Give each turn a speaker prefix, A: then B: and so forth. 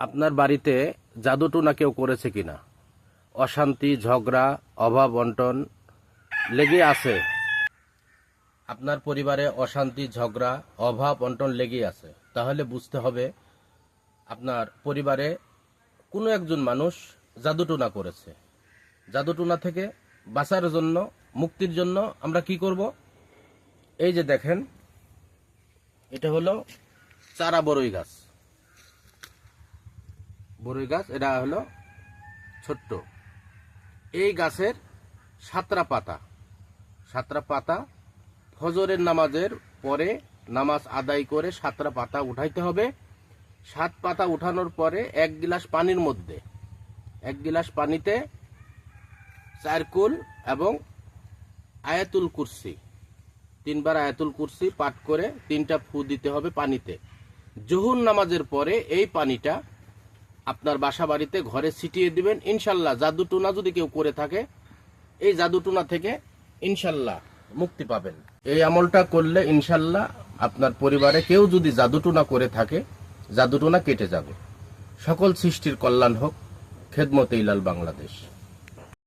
A: আপনার বাড়িতে জাদুটোনা কেউ করেছে কিনা? অশান্তি, ঝগড়া, অভাব বন্টন লেগে আছে। আপনার পরিবারে অশান্তি, ঝগড়া, অভাব বন্টন লেগে আছে। তাহলে বুঝতে হবে, আপনার পরিবারে কোনো একজন মানুষ জাদুটোনা করেছে। জাদুটোনা থেকে বাঁচার জন্য, মুক্তির জন্য আমরা কি করব? এই যে দেখেন, এটা হলো চারা বড়ই গাছ। বড়ই গাছ, এটা হলো ছোট্ট। এই গাছের সাতরা পাতা। সাতরা পাতা ফজরের নামাজের পরে নামাজ আদায় করে সাতরা পাতা উঠাইতে হবে। সাত পাতা উঠানোর পরে এক গিলাস পানির মধ্যে, এক গিলাস পানিতে চারকুল এবং আয়াতুল কুরসি, তিনবার আয়াতুল কুরসি পাঠ করে তিনটা ফু দিতে হবে পানিতে। জহুর নামাজের পরে এই পানিটা আপনার বাসা বাড়িতে ঘরে ছিটিয়ে দিবেন, ইনশাল্লাহ জাদু টুনা যদি কেউ করে থাকে, এই জাদু টুনা থেকে ইনশাল্লাহ মুক্তি পাবেন। এই আমলটা করলে ইনশাল্লাহ আপনার পরিবারে কেউ যদি জাদুটুনা করে থাকে, জাদুটুনা কেটে যাবে। সকল সৃষ্টির কল্যাণ হোক, খেদমতে ইলাল বাংলাদেশ।